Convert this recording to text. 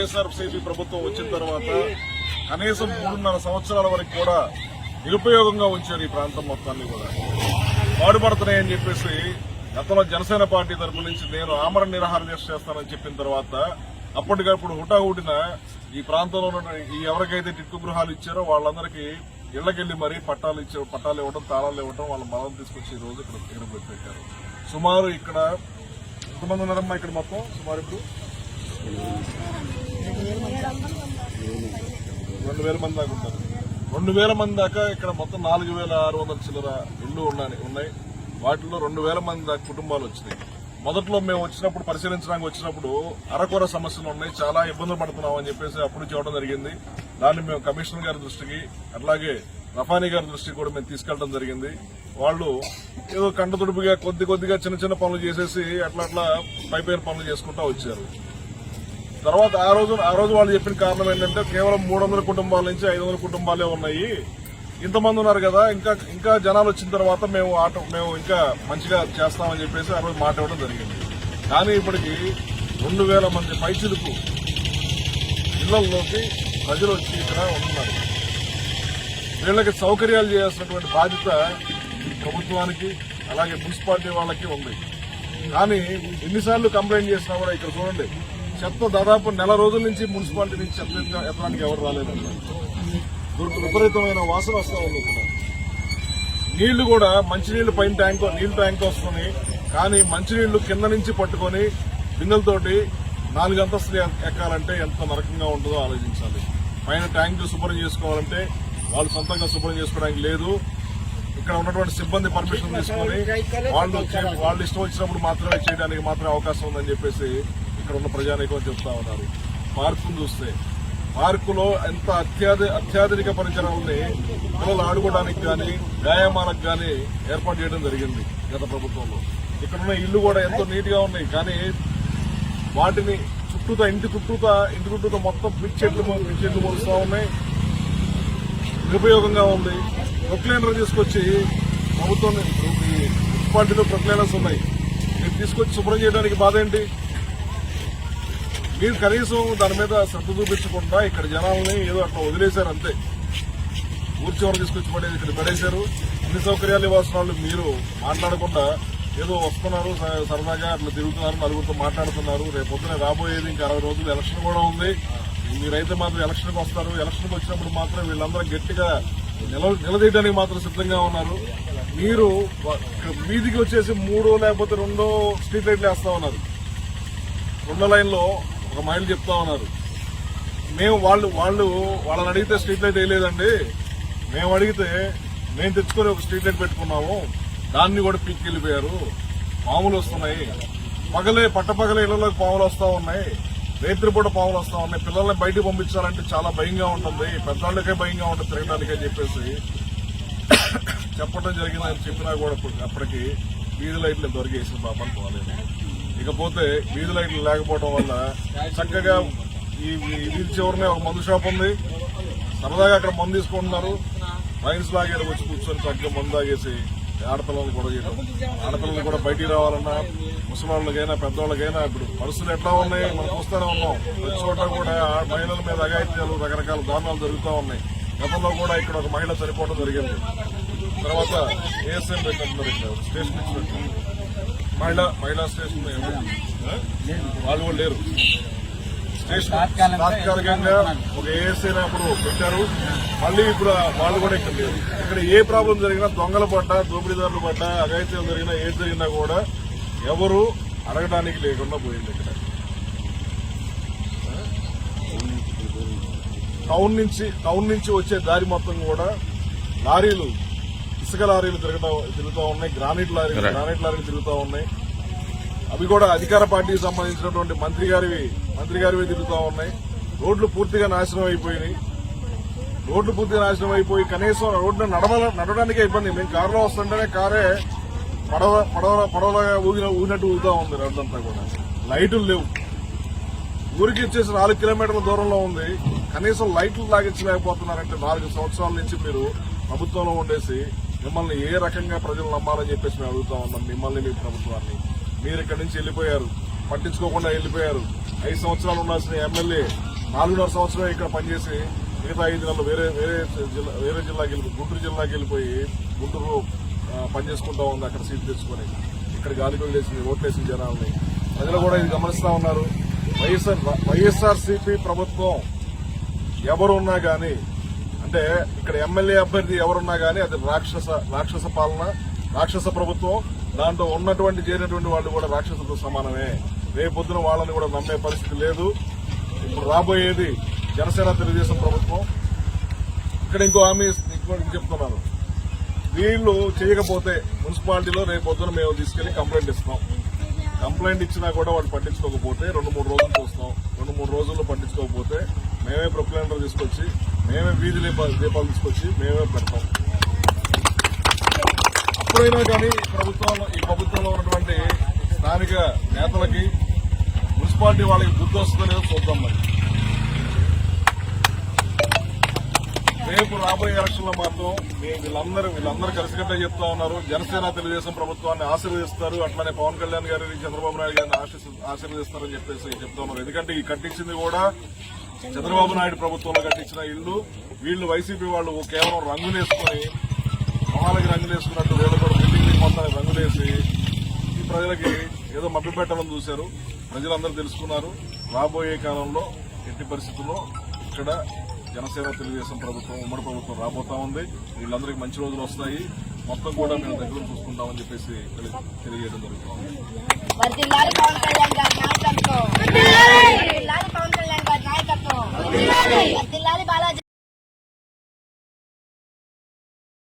వైఎస్ఆర్సీపీ ప్రభుత్వం వచ్చిన తర్వాత కనీసం మూడున్నర సంవత్సరాల వరకు కూడా నిరుపయోగంగా ఉంచారు ఈ ప్రాంతం మొత్తాన్ని కూడా. పాడుపడుతున్నాయని చెప్పేసి గతంలో జనసేన పార్టీ తరపు నుంచి నేను ఆమరణ నిరాహార దీక్ష చేస్తానని చెప్పిన తర్వాత అప్పటికప్పుడు హుటాహుటిన ఈ ప్రాంతంలో ఉన్న ఈ ఎవరికైతే టిట్టు గృహాలు ఇచ్చారో వాళ్ళందరికీ ఇళ్ళకెళ్ళి మరీ పట్టాలు ఇచ్చే పట్టాలు ఇవ్వడం తాళాలు ఇవ్వడం వాళ్ళ మరణం తీసుకొచ్చి ఈ రోజు ఇక్కడ ఇక్కడ పెట్టారు సుమారు ఇక్కడ ఎంతమంది ఉన్నారమ్మా ఇక్కడ మొత్తం? సుమారు ఇప్పుడు? రెండు వేల మంది దాకా ఉంటారు రెండు వేల మంది దాకా ఇక్కడ మొత్తం నాలుగు వేల ఆరు వందల చిల్లర ఇళ్ళు ఉన్నాయి ఉన్నాయి. వాటిలో రెండు వేల మంది దాకా కుటుంబాలు వచ్చినాయి. మొదట్లో మేము వచ్చినప్పుడు పరిశీలించడానికి వచ్చినప్పుడు అరకొర సమస్యలు ఉన్నాయి. చాలా ఇబ్బందులు పడుతున్నాం అని చెప్పేసి అప్పుడు చూడడం జరిగింది. దాన్ని మేము కమిషనర్ గారి దృష్టికి అట్లాగే రఫానీ గారి దృష్టికి కూడా మేము తీసుకెళ్ళడం జరిగింది. వాళ్ళు ఏదో కంటతుడుపుగా కొద్ది కొద్దిగా చిన్న చిన్న పనులు చేసేసి అట్లా అట్లా పైపైన పనులు చేసుకుంటా వచ్చారు. తర్వాత ఆ రోజు ఆ రోజు వాళ్ళు చెప్పిన కారణం ఏంటంటే కేవలం మూడు వందల కుటుంబాల నుంచి ఐదు వందల కుటుంబాలే ఉన్నాయి. ఇంతమంది ఉన్నారు కదా ఇంకా ఇంకా జనాలు వచ్చిన తర్వాత మేము ఆట మేము ఇంకా మంచిగా చేస్తామని చెప్పేసి ఆ రోజు మాట ఇవ్వడం జరిగింది. కానీ ఇప్పటికి రెండు వేల మంది పైచిలకు ఇళ్ళలోకి ప్రజలు వచ్చి ఇక్కడ ఉంటున్నారు వీళ్ళకి సౌకర్యాలు చేయాల్సినటువంటి బాధ్యత ఈ ప్రభుత్వానికి అలాగే మున్సిపాలిటీ వాళ్ళకి ఉంది. కానీ ఎన్నిసార్లు కంప్లైంట్ చేసినా కూడా ఇక్కడ చూడండి చెత్త దాదాపు నెల రోజుల నుంచి మున్సిపాలిటీ నుంచి చెత్త ఎత్తడానికి ఎవరు రాలేదన్నారు దుర్- విపరీతమైన వాసన వస్తా ఉంది ఇక్కడ. నీళ్ళు కూడా మంచినీళ్ళు పైన ట్యాంక్ నీళ్ళు ట్యాంక్ వస్తుంది కానీ మంచినీళ్ళు కింద నుంచి పట్టుకొని బిందెలతోటి నాలుగు అంతస్తులు ఎక్కాలంటే ఎంత నరకంగా ఉంటుందో ఆలోచించాలి. పైన ట్యాంకు శుభ్రం చేసుకోవాలంటే వాళ్ళు సొంతంగా శుభ్రం చేసుకోవడానికి లేదు. ఇక్కడ ఉన్నటువంటి సిబ్బంది పర్మిషన్ తీసుకొని వాళ్ళు వాళ్ళు ఇష్టం వచ్చినప్పుడు మాత్రమే చేయడానికి మాత్రమే అవకాశం ఉందని చెప్పేసి ఇక్కడ ఉన్న ప్రజానీకం చెప్తా ఉన్నారు. పార్కును చూస్తే పార్కులో ఎంత అత్యాధి అత్యాధునిక పరికరాలని పిల్లలు ఆడుకోవడానికి కానీ వ్యాయామాలకు కానీ ఏర్పాటు చేయడం జరిగింది గత ప్రభుత్వంలో. ఇక్కడ ఉన్న ఇల్లు కూడా ఎంతో నీట్గా ఉన్నాయి కానీ వాటిని చుట్టూతా ఇంటి చుట్టూతా ఇంటి చుట్టూతా మొత్తం పిచ్చి చెట్లు మొ- చెట్లు మొలుస్తూ ఉన్నాయి. నిరుపయోగంగా ఉంది. ప్రొక్లైనర్ తీసుకొచ్చి ప్రభుత్వం మున్సిపాలిటీలో ప్రొక్లైనర్స్ ఉన్నాయి. మీరు తీసుకొచ్చి శుభ్రం చేయడానికి బాధ ఏంటి? మీరు కనీసం దాని మీద శ్రద్ధ చూపించకుండా ఇక్కడ జనాలని ఏదో అట్లా వదిలేశారు అంతే. ఊరి చివరి తీసుకొచ్చి పడేది ఇక్కడ పడేశారు. అన్ని సౌకర్యాలు ఇవ్వాల్సిన వాళ్ళు మీరు మాట్లాడకుండా ఏదో వస్తున్నారు స- సరదాగా అట్లా తిరుగుతున్నారు నలుగురితో మాట్లాడుతున్నారు. రేపు పొద్దున రాబోయేది ఇంకా అరవై రోజులు ఎలక్షన్ కూడా ఉంది. మీరైతే మాత్రం ఎలక్షన్కి వస్తారు. ఎలక్షన్కి వచ్చినప్పుడు మాత్రం వీళ్ళందరూ గట్టిగా నిల నిలదీయడానికి మాత్రం సిద్ధంగా ఉన్నారు. మీరు వీధికి వచ్చేసి మూడో లేకపోతే రెండో స్ట్రీట్ లైట్లు వేస్తా ఉన్నారు. రెండో లైన్లో ఒక మైల్ చెప్తా ఉన్నారు. మేము వాళ్ళు వాళ్ళు వాళ్ళని అడిగితే స్ట్రీట్ లైట్ వేయలేదండి. మేము అడిగితే మేము తెచ్చుకొని ఒక స్ట్రీట్ లైట్ పెట్టుకున్నాము. దాన్ని కూడా పీక్కి వెళ్ళిపోయారు పాములు వస్తున్నాయి. పగలే పట్టపగలే ఇళ్ళలోకి పాములు వస్తూ ఉన్నాయి. రేత్రిపూట పాములు వస్తూ ఉన్నాయి. పిల్లల్ని బయటకు పంపించాలంటే చాలా భయంగా ఉంటుంది. పెద్దవాళ్ళకే భయంగా ఉంటుంది తిరగడానికే చెప్పేసి. చెప్పడం జరిగిందని చెప్పినా కూడా అప్పటికి వీధి లైట్లు దొరికేసింది. వేసిన పాపాలు పోలేదు. ఇకపోతే వీధి లైట్లు లేకపోవడం వల్ల చక్కగా ఈ వీధి చివరనే ఒక మందు షాప్ ఉంది. సరదాగా అక్కడ మందు తీసుకుంటున్నారు. రైన్స్ లాగే వచ్చి కూర్చొని చక్కగా మందు తాగేసి ఆడపిల్లలను కూడా చేయడం ఆడపిల్లలు కూడా బయటికి రావాలన్నా ముసలాళ్ళకైనా పెద్దవాళ్ళకైనా ఇప్పుడు పరిస్థితులు ఎట్లా ఉన్నాయి? మనం చూస్తూనే ఉన్నాం. ప్రతి చోట కూడా ఆ మహిళల మీద అఘాయిత్యాలు రకరకాల దారుణాలు జరుగుతూ ఉన్నాయి. గతంలో కూడా ఇక్కడ ఒక మహిళ చనిపోవడం జరిగింది. తర్వాత ఏఎస్ఎం పెట్టినట్టు స్టేషన్ ఇచ్చినట్టు. మహిళా మహిళా స్టేషన్? వాళ్ళు కూడా లేరు. స్టేషన్ తాత్కాలికంగా ఒక ఏఎస్ఐ అప్పుడు పెట్టారు. మళ్ళీ ఇప్పుడు వాళ్ళు కూడా ఇక్కడ లేరు. ఇక్కడ ఏ ప్రాబ్లం జరిగినా దొంగల పట్ట దోపిడీదారుల పట్ట అఘాయిత్యం జరిగినా ఏది జరిగినా కూడా ఎవరు అడగడానికి లేకుండా పోయింది ఇక్కడ. టౌన్ నుంచి టౌన్ నుంచి వచ్చే దారి మొత్తం కూడా లారీలు ఇసుక లారీలు తిరుగుతా తిరుగుతూ ఉన్నాయి గ్రానైట్ లారీలు గ్రానైట్ లారీలు తిరుగుతూ ఉన్నాయి. అవి కూడా అధికార పార్టీకి సంబంధించినటువంటి మంత్రి గారివి మంత్రి గారివి తిరుగుతూ ఉన్నాయి. రోడ్లు పూర్తిగా నాశనం అయిపోయినాయి. రోడ్లు పూర్తిగా నాశనం అయిపోయి కనీసం రోడ్డు నడవ నడవడానికే ఇబ్బంది. మేము కారులో వస్తుంటేనే కారే పడవ పడవ పడవలాగా ఊగిన ఊగినట్టు ఊగుతా ఉంది రోడ్డంతా కూడా. లైట్లు లేవు. ఊరికి వచ్చేసి నాలుగు కిలోమీటర్ల దూరంలో ఉంది. కనీసం లైట్లు లాగించలేకపోతున్నారంటే నాలుగు సంవత్సరాల నుంచి మీరు ప్రభుత్వంలో ఉండేసి మిమ్మల్ని ఏ రకంగా ప్రజలు నమ్మాలని చెప్పేసి మేము అడుగుతా ఉన్నాం. మిమ్మల్ని మీ ప్రభుత్వాన్ని. మీరు ఇక్కడి నుంచి వెళ్ళిపోయారు. పట్టించుకోకుండా వెళ్ళిపోయారు. ఐదు సంవత్సరాలు ఉండాల్సిన ఎమ్మెల్యే నాలుగున్నర సంవత్సరం ఇక్కడ పనిచేసి మిగతా ఐదు నెలలు వేరే వేరే జిల్లా వేరే జిల్లాకి వెళ్ళి గుంటూరు జిల్లాకి వెళ్ళిపోయి గుంటూరు పనిచేసుకుంటా ఉంది అక్కడ సీట్ తెచ్చుకొని. ఇక్కడ గాలికి వదిలేసింది ఓట్లేసిన జనాల్ని. ప్రజలు కూడా ఇది గమనిస్తూ ఉన్నారు. వైఎస్ఆర్ వైఎస్ఆర్సీపీ ప్రభుత్వం ఎవరున్నా కానీ అంటే ఇక్కడ ఎమ్మెల్యే అభ్యర్థి ఎవరున్నా కానీ అది రాక్షస రాక్షస పాలన రాక్షస ప్రభుత్వం దాంట్లో ఉన్నటువంటి చేరినటువంటి వాళ్ళు కూడా రాక్షసులతో సమానమే. రేపొద్దున వాళ్ళని కూడా నమ్మే పరిస్థితి లేదు. ఇప్పుడు రాబోయేది జనసేన తెలుగుదేశం ప్రభుత్వం. ఇక్కడ ఇంకో హామీ ఇంకోటి చెప్తున్నాను. వీళ్ళు చేయకపోతే మున్సిపాలిటీలో రేపొద్దున మేము తీసుకెళ్ళి కంప్లైంట్ ఇస్తాం. కంప్లైంట్ ఇచ్చినా కూడా వాళ్ళు పట్టించుకోకపోతే రెండు మూడు రోజులు చూస్తాం. రెండు మూడు రోజుల్లో పట్టించుకోకపోతే మేమే ప్రొక్లైనర్ తీసుకొచ్చి మేమే వీధి దీపాలు దీపాలు తీసుకొచ్చి మేమే పెడతాం. అప్పుడైనా కానీ ప్రభుత్వంలో ఈ ప్రభుత్వంలో ఉన్నటువంటి స్థానిక నేతలకి మున్సిపాలిటీ వాళ్ళకి బుద్ధి వస్తుందో చూద్దాం మరి. రేపు రాబోయే ఎలక్షన్లో మాత్రం మీ వీళ్ళందరూ వీళ్ళందరూ కలిసికట్టే చెప్తా ఉన్నారు. జనసేన తెలుగుదేశం ప్రభుత్వాన్ని ఆశీర్వదిస్తారు. అట్లానే పవన్ కళ్యాణ్ గారిని చంద్రబాబు నాయుడు గారిని ఆశీర్వదిస్తారని చెప్పేసి చెప్తా ఉన్నారు. ఎందుకంటే ఈ కట్టించింది కూడా చంద్రబాబు నాయుడు ప్రభుత్వంలో కట్టించిన ఇల్లు. వీళ్ళు వైసీపీ వాళ్ళు కేవలం రంగులు వేసుకుని మొహాలకి రంగులు వేసుకున్నట్టు కూడా బిల్డింగ్ మొత్తానికి రంగులేసి ఈ ప్రజలకి ఏదో మభ్యపెట్టాలని చూశారు. ప్రజలందరూ తెలుసుకున్నారు. రాబోయే కాలంలో ఎట్టి పరిస్థితుల్లో ఇక్కడ జనసేన తెలుగుదేశం ప్రభుత్వం ఉమ్మడి ప్రభుత్వం రాబోతా ఉంది. వీళ్ళందరికీ మంచి రోజులు వస్తాయి. మొత్తం కూడా మేము దగ్గర చూసుకుంటామని చెప్పేసి తెలి- తెలియజేయడం జరుగుతుంది. బాలాజీ